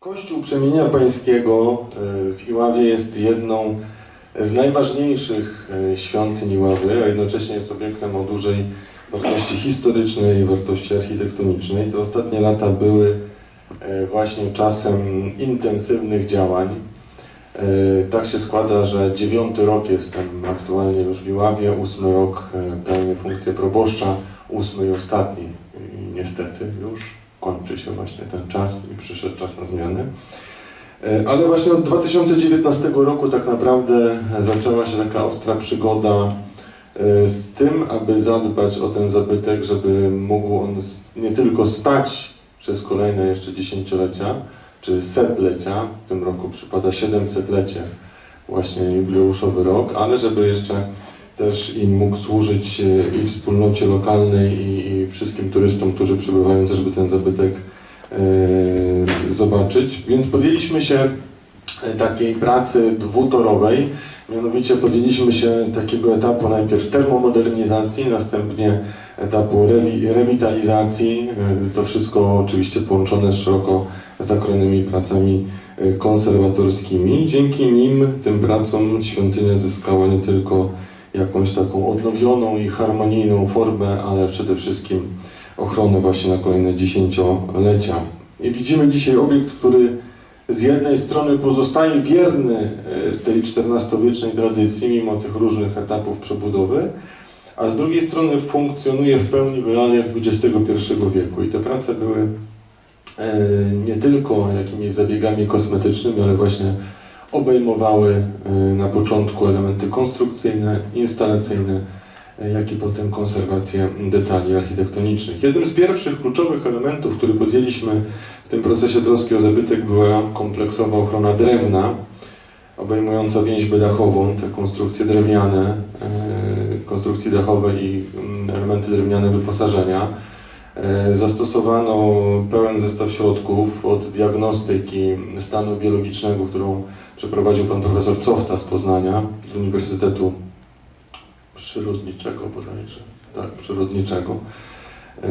Kościół Przemienia Pańskiego e, w Iławie jest jedną z najważniejszych e, świątyń Iławy, a jednocześnie jest obiektem o dużej wartości historycznej i wartości architektonicznej. Te ostatnie lata były e, właśnie czasem intensywnych działań. Tak się składa, że dziewiąty rok jestem aktualnie już w Iławie, ósmy rok pełnię funkcję proboszcza, ósmy i ostatni. Niestety już kończy się właśnie ten czas i przyszedł czas na zmiany. E, Ale właśnie od 2019 roku tak naprawdę zaczęła się taka ostra przygoda e, z tym, aby zadbać o ten zabytek, żeby mógł on nie tylko stać przez kolejne jeszcze dziesięciolecia, czy setlecia, w tym roku przypada 700-lecie, właśnie jubileuszowy rok, ale żeby jeszcze też im mógł służyć e, i wspólnocie lokalnej i, i wszystkim turystom, którzy przybywają też, by ten zabytek e, zobaczyć. Więc podjęliśmy się e, takiej pracy dwutorowej, mianowicie podjęliśmy się takiego etapu najpierw termomodernizacji, następnie etapu rewi, rewitalizacji. To wszystko oczywiście połączone z szeroko zakrojonymi pracami konserwatorskimi. Dzięki nim, tym pracom, świątynia zyskała nie tylko jakąś taką odnowioną i harmonijną formę, ale przede wszystkim ochronę właśnie na kolejne dziesięciolecia. I widzimy dzisiaj obiekt, który z jednej strony pozostaje wierny e, tej XIV-wiecznej tradycji, mimo tych różnych etapów przebudowy, a z drugiej strony funkcjonuje w pełni w realiach XXI wieku. I te prace były e, nie tylko jakimiś zabiegami kosmetycznymi, ale właśnie obejmowały e, na początku elementy konstrukcyjne, instalacyjne, e, jak i potem konserwację detali architektonicznych. Jednym z pierwszych kluczowych elementów, który podjęliśmy w tym procesie troski o zabytek była kompleksowa ochrona drewna, obejmująca więźbę dachową, te konstrukcje drewniane, e, konstrukcje dachowe i mm, elementy drewniane wyposażenia. Zastosowano pełen zestaw środków od diagnostyki stanu biologicznego, którą przeprowadził pan profesor Cofta z Poznania, z Uniwersytetu Przyrodniczego bodajże, tak, Przyrodniczego. E, e,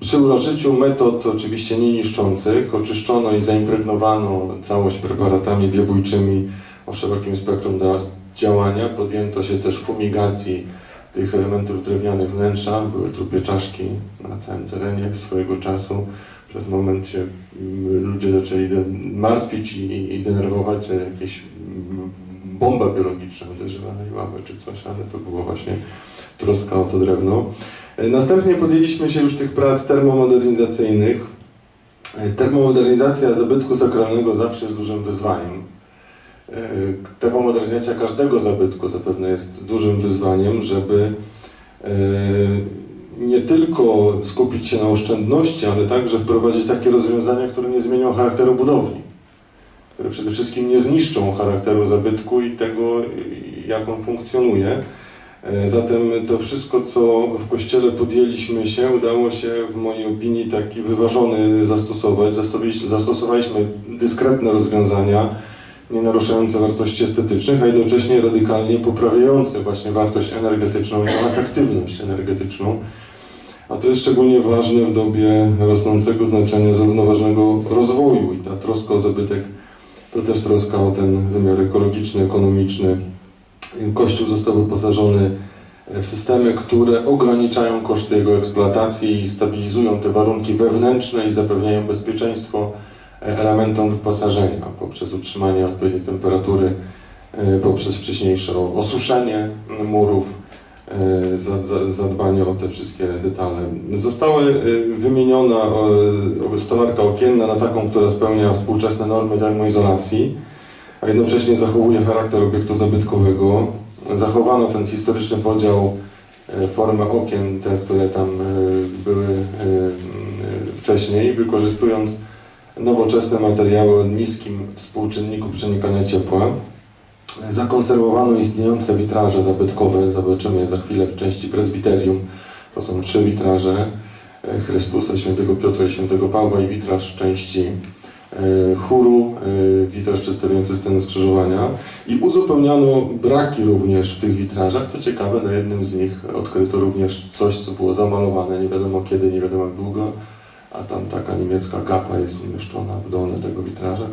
Przy użyciu metod oczywiście nieniszczących oczyszczono i zaimpregnowano całość preparatami biobójczymi o szerokim spektrum działania. Podjęto się też fumigacji tych elementów drewnianych wnętrza. Były trupie czaszki na całym terenie swojego czasu. Przez moment się mm, ludzie zaczęli martwić i, i denerwować, że jakieś mm, bomba biologiczna uderzyła na Iławę czy coś, ale to było właśnie troska o to drewno. E, Następnie podjęliśmy się już tych prac termomodernizacyjnych. E, Termomodernizacja zabytku sakralnego zawsze jest dużym wyzwaniem. E, Termomodernizacja każdego zabytku zapewne jest dużym wyzwaniem, żeby nie tylko skupić się na oszczędności, ale także wprowadzić takie rozwiązania, które nie zmienią charakteru budowli, które przede wszystkim nie zniszczą charakteru zabytku i tego, jak on funkcjonuje. E, Zatem to wszystko, co w Kościele podjęliśmy się, udało się w mojej opinii taki wyważony zastosować. Zastosowaliśmy- dyskretne rozwiązania, nie naruszające wartości estetycznych, a jednocześnie radykalnie poprawiające właśnie wartość energetyczną i efektywność energetyczną. A to jest szczególnie ważne w dobie rosnącego znaczenia zrównoważonego rozwoju i ta troska o zabytek to też troska o ten wymiar ekologiczny, ekonomiczny. Kościół został wyposażony w systemy, które ograniczają koszty jego eksploatacji i stabilizują te warunki wewnętrzne i zapewniają bezpieczeństwo e, elementom wyposażenia poprzez utrzymanie odpowiedniej temperatury, e, poprzez wcześniejsze osuszenie murów, zadbanie o te wszystkie detale. Zostały e, wymieniona e, stolarka okienna na taką, która spełnia współczesne normy termoizolacji, a jednocześnie zachowuje charakter obiektu zabytkowego. Zachowano ten historyczny podział, e, formę okien, te, które tam e, były e, e, wcześniej, wykorzystując nowoczesne materiały o niskim współczynniku przenikania ciepła. Zakonserwowano istniejące witraże zabytkowe, zobaczymy za chwilę w części prezbiterium. To są trzy witraże e, Chrystusa, świętego Piotra i świętego Pawła i witraż w części e, chóru, e, witraż przedstawiający scenę skrzyżowania i uzupełniano braki również w tych witrażach. Co ciekawe, na jednym z nich odkryto również coś, co było zamalowane nie wiadomo kiedy, nie wiadomo jak długo, a tam taka niemiecka gapa jest umieszczona w dolnej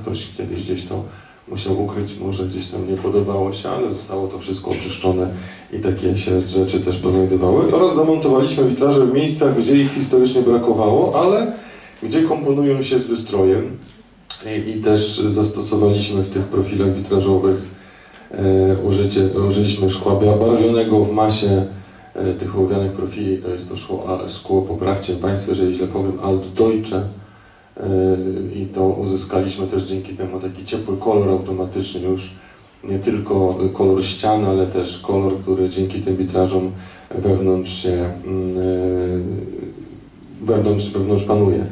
ktoś kiedyś gdzieś to musiał ukryć, może gdzieś tam nie podobało się, ale zostało to wszystko oczyszczone i takie się rzeczy też poznajdowały. Oraz zamontowaliśmy witraże w miejscach, gdzie ich historycznie brakowało, ale gdzie komponują się z wystrojem. I, i też zastosowaliśmy w tych profilach witrażowych e, użycie, użyliśmy szkła barwionego w masie e, tych ołowianych profili, to jest to szkło, a, szkło poprawcie Państwo, jeżeli źle powiem, Altdeutsche i to uzyskaliśmy też dzięki temu taki ciepły kolor automatyczny już, nie tylko kolor ścian, ale też kolor, który dzięki tym witrażom wewnątrz się mm, e, wewnątrz, wewnątrz panuje.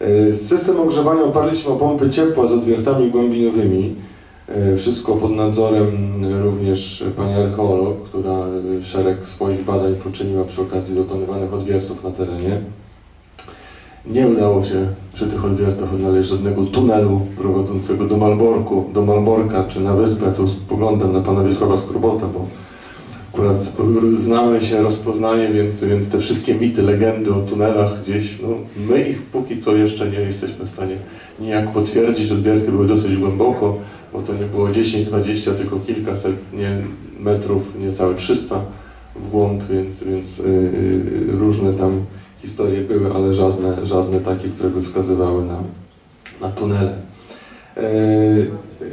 E, System ogrzewania oparliśmy o pompy ciepła z odwiertami głębinowymi. Wszystko pod nadzorem również pani archeolog, która szereg swoich badań poczyniła przy okazji dokonywanych odwiertów na terenie. Nie udało się przy tych odwiertach odnaleźć żadnego tunelu prowadzącego do Malborku, do Malborka czy na wyspę. Tu spoglądam na pana Wiesława Skrobota, bo akurat znamy się, rozpoznaje, więc, więc te wszystkie mity, legendy o tunelach gdzieś, no, my ich póki co jeszcze nie jesteśmy w stanie nijak potwierdzić. Odwierty były dosyć głęboko, bo to nie było 10-20, tylko kilkaset nie, metrów, niecałe 300 w głąb, więc, więc yy, różne tam historie były, ale żadne, żadne takie, które by wskazywały na, na tunele. Yy,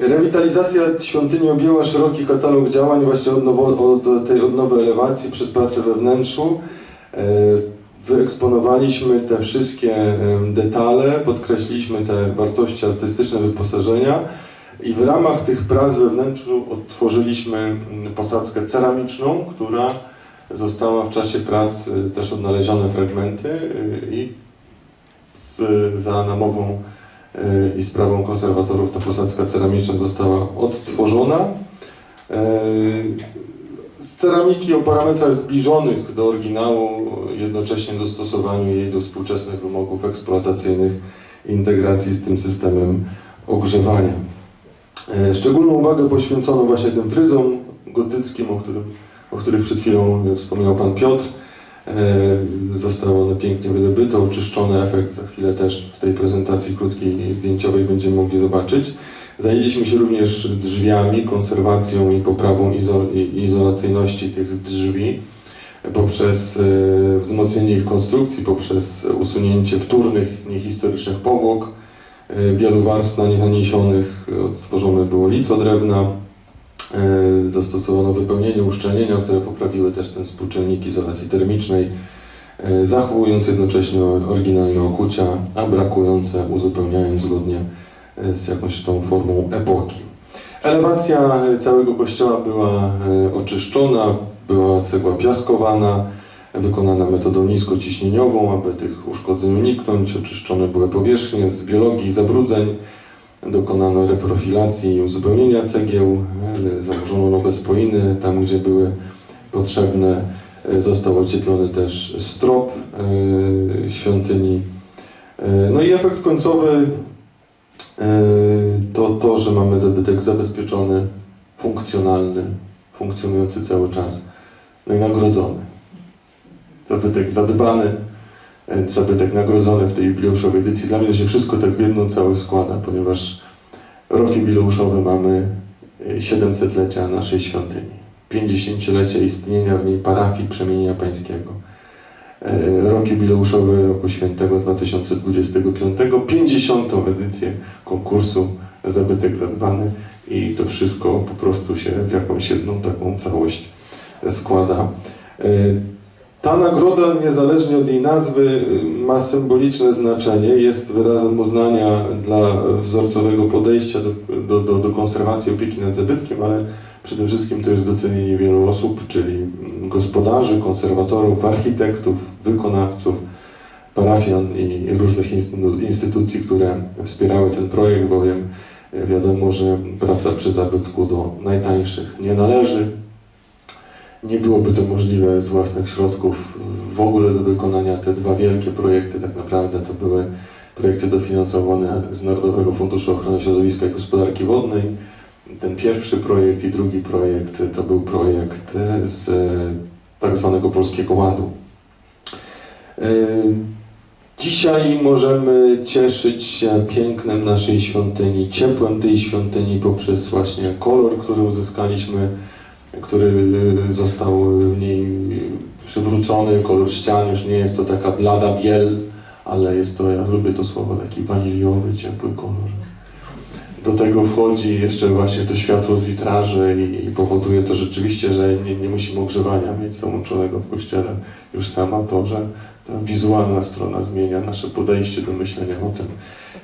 Rewitalizacja świątyni objęła szeroki katalog działań właśnie od, nowo, od tej odnowy elewacji przez pracę we wnętrzu. Yy, Wyeksponowaliśmy te wszystkie detale, podkreśliliśmy te wartości artystyczne wyposażenia i w ramach tych prac we wnętrzu odtworzyliśmy mm, posadzkę ceramiczną, która została w czasie prac y, też odnalezione fragmenty y, i z, za namową y, i sprawą konserwatorów ta posadzka ceramiczna została odtworzona. Z ceramiki o parametrach zbliżonych do oryginału, jednocześnie dostosowaniu jej do współczesnych wymogów eksploatacyjnych i integracji z tym systemem ogrzewania. Szczególną uwagę poświęcono właśnie tym fryzom gotyckim, o, którym, o których przed chwilą wspomniał Pan Piotr. Zostały one pięknie wydobyte, oczyszczony efekt za chwilę też w tej prezentacji krótkiej zdjęciowej będziemy mogli zobaczyć. Zajęliśmy się również drzwiami, konserwacją i poprawą izol izolacyjności tych drzwi poprzez e, wzmocnienie ich konstrukcji, poprzez usunięcie wtórnych, niehistorycznych powłok, e, wielu warstw na nich naniesionych, odtworzone było lico drewna, e, zastosowano wypełnienie, uszczelnienia, które poprawiły też ten współczynnik izolacji termicznej, zachowując jednocześnie oryginalne okucia, a brakujące uzupełniając zgodnie z jakąś tą formą epoki. Elewacja całego kościoła była oczyszczona, była cegła piaskowana, wykonana metodą niskociśnieniową, aby tych uszkodzeń uniknąć. Oczyszczone były powierzchnie z biologii zabrudzeń. Dokonano reprofilacji i uzupełnienia cegieł, założono nowe spoiny tam, gdzie były potrzebne. Został ocieplony też strop świątyni. No i efekt końcowy to to, że mamy zabytek zabezpieczony, funkcjonalny, funkcjonujący cały czas, no i nagrodzony. Zabytek zadbany, zabytek nagrodzony w tej jubileuszowej edycji. Dla mnie to się wszystko tak w jedną całość składa, ponieważ rok jubileuszowy mamy 700-lecia naszej świątyni, 50-lecie istnienia w niej parafii Przemienienia Pańskiego rok jubileuszowy Roku Świętego 2025, 50. edycję konkursu Zabytek Zadbany i to wszystko po prostu się w jakąś jedną taką całość składa. Ta nagroda, niezależnie od jej nazwy, ma symboliczne znaczenie, jest wyrazem uznania dla wzorcowego podejścia do, do, do, konserwacji opieki nad zabytkiem, ale Przede wszystkim to jest docenienie wielu osób, czyli gospodarzy, konserwatorów, architektów, wykonawców, parafian i różnych instytucji, które wspierały ten projekt, bowiem wiadomo, że praca przy zabytku do najtańszych nie należy. Nie byłoby to możliwe z własnych środków w ogóle do wykonania. Te dwa wielkie projekty tak naprawdę to były projekty dofinansowane z Narodowego Funduszu Ochrony Środowiska i Gospodarki Wodnej ten pierwszy projekt i drugi projekt to był projekt z tak zwanego Polskiego Ładu. Dzisiaj możemy cieszyć się pięknem naszej świątyni, ciepłem tej świątyni poprzez właśnie kolor, który uzyskaliśmy, który y, został w niej przywrócony, kolor ścian, już nie jest to taka blada biel, ale jest to, ja lubię to słowo, taki waniliowy, ciepły kolor. Do tego wchodzi jeszcze właśnie to światło z witraży i, i powoduje to rzeczywiście, że nie, nie musimy ogrzewania mieć załączonego w kościele. Już sama to, że ta wizualna strona zmienia nasze podejście do myślenia o tym,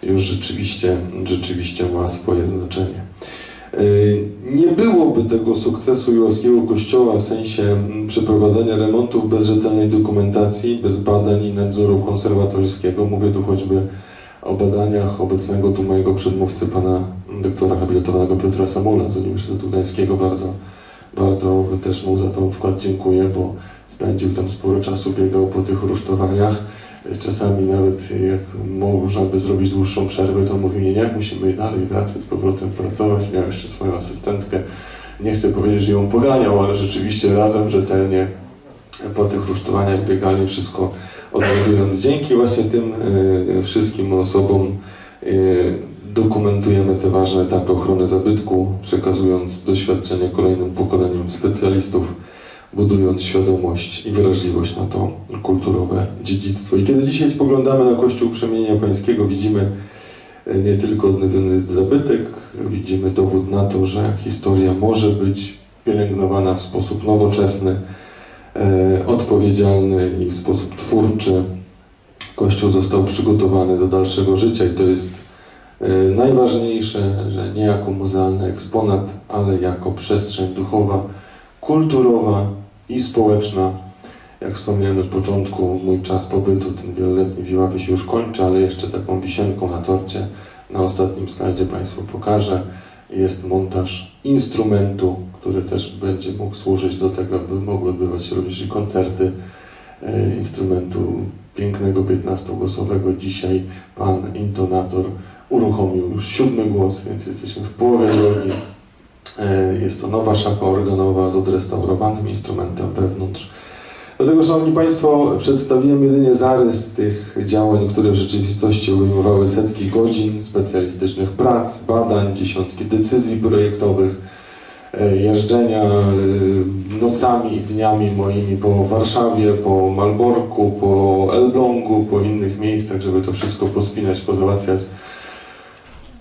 już rzeczywiście, rzeczywiście ma swoje znaczenie. Yy, Nie byłoby tego sukcesu Jurowskiego Kościoła w sensie mm, przeprowadzenia remontów bez rzetelnej dokumentacji, bez badań i nadzoru konserwatorskiego. Mówię tu choćby o badaniach obecnego tu mojego przedmówcy, pana doktora habilitowanego Piotra Samula z Uniwersytetu Gdańskiego. Bardzo, bardzo też mu za ten wkład dziękuję, bo spędził tam sporo czasu, biegał po tych rusztowaniach. Czasami nawet jak można by zrobić dłuższą przerwę, to mówił, nie, nie, musimy dalej wracać z powrotem pracować. Miał jeszcze swoją asystentkę. Nie chcę powiedzieć, że ją poganiał, ale rzeczywiście razem rzetelnie po tych rusztowaniach biegali wszystko odnajdując. Dzięki właśnie tym e, wszystkim osobom e, dokumentujemy te ważne etapy ochrony zabytku, przekazując doświadczenie kolejnym pokoleniom specjalistów, budując świadomość i wrażliwość na to kulturowe dziedzictwo. I kiedy dzisiaj spoglądamy na Kościół Przemienia Pańskiego, widzimy e, nie tylko odnowiony zabytek, widzimy dowód na to, że historia może być pielęgnowana w sposób nowoczesny, e, odpowiedzialny i w sposób twórczy. Kościół został przygotowany do dalszego życia i to jest e, najważniejsze, że nie jako muzealny eksponat, ale jako przestrzeń duchowa, kulturowa i społeczna. Jak wspomniałem od początku, mój czas pobytu, ten wieloletni w Iławie się już kończy, ale jeszcze taką wisienką na torcie na ostatnim slajdzie Państwu pokażę. Jest montaż instrumentu, który też będzie mógł służyć do tego, aby mogły odbywać się również i koncerty e, instrumentu pięknego 15-głosowego. Dzisiaj pan intonator uruchomił już siódmy głos, więc jesteśmy w połowie drogi. E, Jest to nowa szafa organowa z odrestaurowanym instrumentem wewnątrz. Dlatego, Szanowni Państwo, przedstawiłem jedynie zarys tych działań, które w rzeczywistości obejmowały setki godzin specjalistycznych prac, badań, dziesiątki decyzji projektowych, e, jeżdżenia e, nocami i dniami moimi po Warszawie, po Malborku, po Elblągu, po innych miejscach, żeby to wszystko pospinać, pozałatwiać.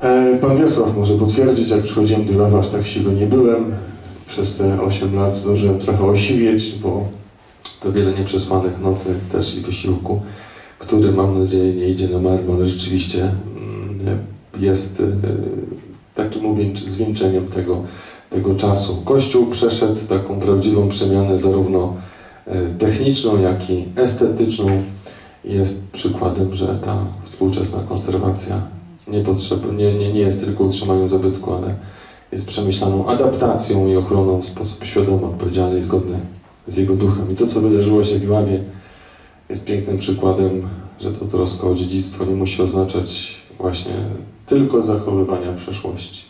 E, Pan Wiesław może potwierdzić, jak przychodziłem do Iława, aż tak siwy nie byłem. Przez te 8 lat zdążyłem trochę osiwieć, bo to wiele nieprzespanych nocy też i wysiłku, który mam nadzieję nie idzie na marne, ale rzeczywiście mm, jest e, takim zwieńczeniem tego, tego czasu. Kościół przeszedł taką prawdziwą przemianę zarówno e, techniczną, jak i estetyczną. Jest przykładem, że ta współczesna konserwacja nie, nie, nie, nie jest tylko utrzymaniem zabytku, ale jest przemyślaną adaptacją i ochroną w sposób świadomy, odpowiedzialny i zgodny z jego duchem. I to, co wydarzyło się w Iławie, jest pięknym przykładem, że to troska o dziedzictwo nie musi oznaczać właśnie tylko zachowywania przeszłości,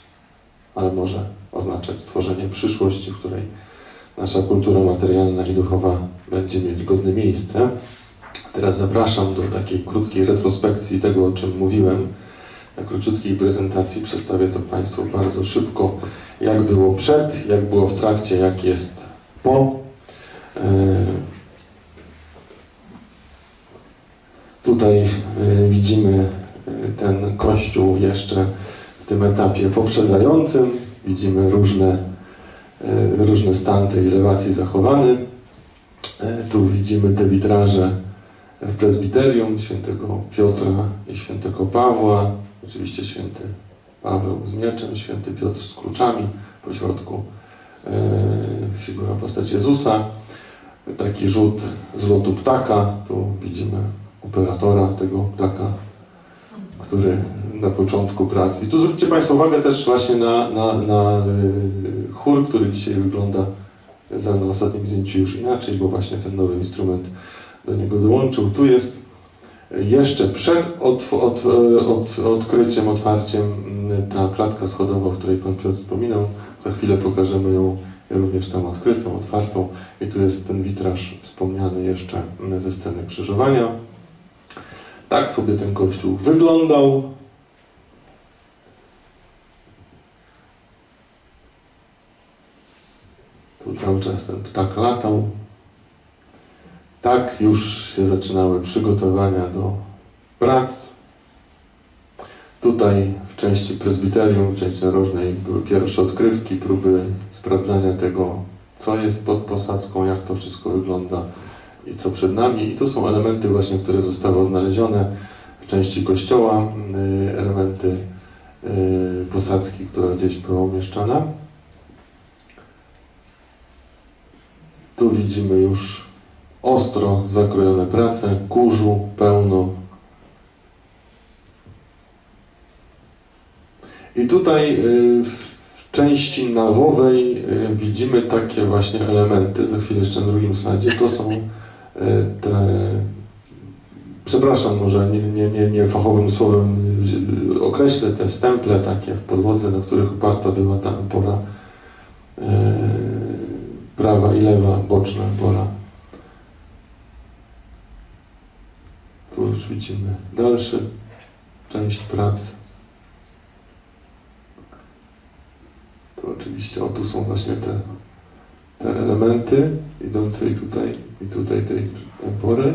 ale może oznaczać tworzenie przyszłości, w której nasza kultura materialna i duchowa będzie mieć godne miejsce. Teraz zapraszam do takiej krótkiej retrospekcji tego, o czym mówiłem. Na króciutkiej prezentacji przedstawię to Państwu bardzo szybko, jak było przed, jak było w trakcie, jak jest po. E, Tutaj e, widzimy e, ten kościół jeszcze w tym etapie poprzedzającym. Widzimy różne, e, różny stan tej elewacji zachowany. Tu widzimy te witraże w prezbiterium świętego Piotra i świętego Pawła. Oczywiście święty Paweł z mieczem, święty Piotr z kluczami, po środku e, figura postać Jezusa. Taki rzut z lotu ptaka. Tu widzimy operatora tego ptaka, który na początku pracy. I tu zwróćcie Państwo uwagę też właśnie na, na, na y, chór, który dzisiaj wygląda za na ostatnim zdjęciu już inaczej, bo właśnie ten nowy instrument do niego dołączył. Tu jest jeszcze przed od, od, od, odkryciem, otwarciem mm, ta klatka schodowa, o której Pan Piotr wspominał. Za chwilę pokażemy ją również tam odkrytą, otwartą. I tu jest ten witraż wspomniany jeszcze ze sceny krzyżowania. Tak sobie ten kościół wyglądał. Tu cały czas ten ptak latał. Tak już się zaczynały przygotowania do prac. Tutaj w części prezbiterium, w części narożnej były pierwsze odkrywki, próby sprawdzania tego, co jest pod posadzką, jak to wszystko wygląda i co przed nami. I tu są elementy właśnie, które zostały odnalezione w części kościoła, y, elementy y, posadzki, która gdzieś była umieszczana. Tu widzimy już ostro zakrojone prace, kurzu pełno. I tutaj y, w części nawowej y, widzimy takie właśnie elementy, za chwilę jeszcze na drugim slajdzie, to są y, te, przepraszam może nie, nie, nie, nie fachowym słowem określę te stemple takie w podłodze, na których oparta była ta opora prawa i lewa, boczna opora. Tu już widzimy dalszy część prac. Tu oczywiście, o tu są właśnie te, te elementy idące i tutaj, i tutaj tej opory.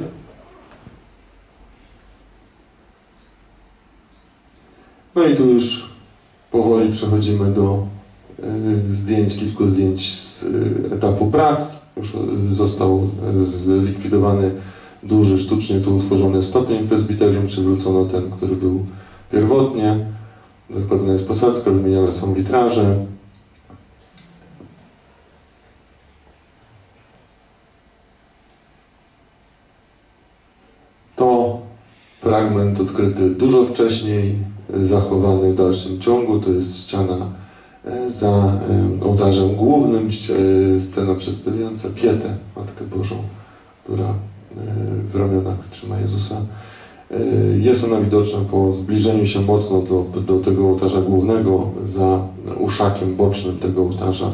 No i tu już powoli przechodzimy do y, zdjęć, kilku zdjęć z y, etapu prac. Już y, został zlikwidowany duży, sztucznie tu utworzony stopień prezbiterium, przywrócono ten, który był pierwotnie. Zakładana jest posadzka, wymieniane są witraże. To fragment odkryty dużo wcześniej, zachowany w dalszym ciągu. To jest ściana e, za e, ołtarzem głównym, e, scena przedstawiająca Pietę, Matkę Bożą, która w ramionach trzyma Jezusa. E, Jest ona widoczna po zbliżeniu się mocno do, do tego ołtarza głównego, za uszakiem bocznym tego ołtarza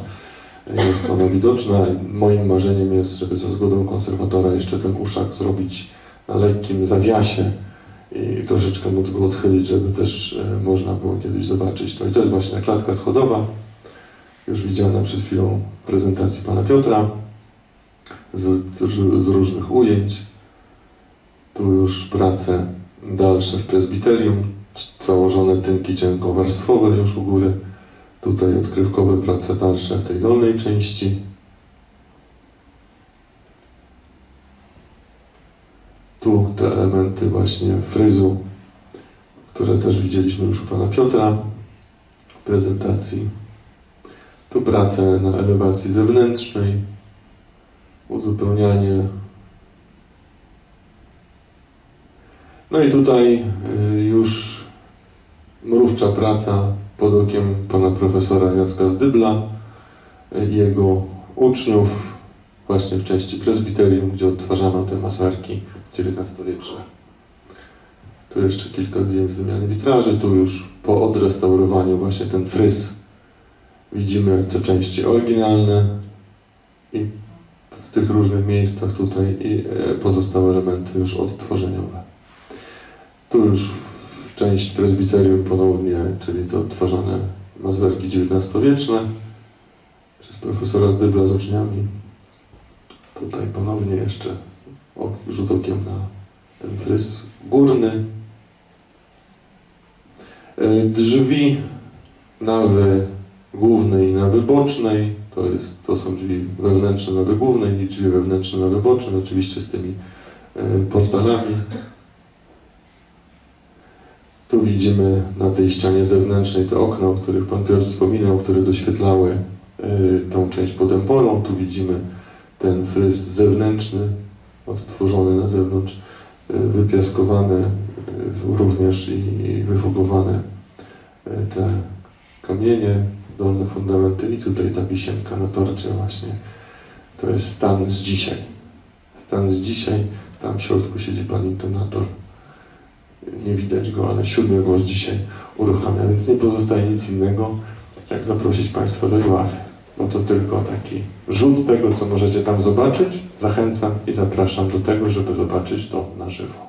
jest ona widoczna. Moim marzeniem jest, żeby za zgodą konserwatora jeszcze ten uszak zrobić na lekkim zawiasie i troszeczkę móc go odchylić, żeby też e, można było kiedyś zobaczyć to. I to jest właśnie klatka schodowa, już widziana przed chwilą w prezentacji pana Piotra, z, z różnych ujęć. Tu już prace dalsze w prezbiterium, założone tynki cienkowarstwowe już u góry. Tutaj odkrywkowe prace dalsze w tej dolnej części. Tu te elementy właśnie fryzu, które też widzieliśmy już u pana Piotra w prezentacji. Tu prace na elewacji zewnętrznej, uzupełnianie. No i tutaj y, już mrówcza praca pod okiem pana profesora Jacka Zdybla i jego uczniów właśnie w części prezbiterium, gdzie odtwarzano te masarki XIX-wieczne. Tu jeszcze kilka zdjęć z wymiany witraży, tu już po odrestaurowaniu właśnie ten fryz widzimy te części oryginalne i tych różnych miejscach tutaj i e, pozostałe elementy już odtworzeniowe. Tu już część prezbiterium ponownie, czyli to odtwarzane mazwerki XIX-wieczne przez profesora Zdybla z uczniami. Tutaj ponownie jeszcze rzut okiem na ten fryz górny. E, Drzwi nawy głównej i nawy bocznej, to, jest, to są drzwi wewnętrzne nawy głównej i drzwi wewnętrzne nawy bocznej, oczywiście z tymi e, portalami. Tu widzimy na tej ścianie zewnętrznej te okna, o których Pan Piotr wspominał, które doświetlały y, tą część pod emporą. Tu widzimy ten fryz zewnętrzny, odtworzony na zewnątrz, y, wypiaskowane również i, wyfugowane te kamienie, dolne fundamenty i tutaj ta wisienka na torcie właśnie. To jest stan z dzisiaj. Stan z dzisiaj, tam w środku siedzi Pan intonator nie widać go, ale siódmy głos dzisiaj uruchamia, więc nie pozostaje nic innego, jak zaprosić Państwa do Iławy. No to tylko taki rzut tego, co możecie tam zobaczyć. Zachęcam i zapraszam do tego, żeby zobaczyć to na żywo.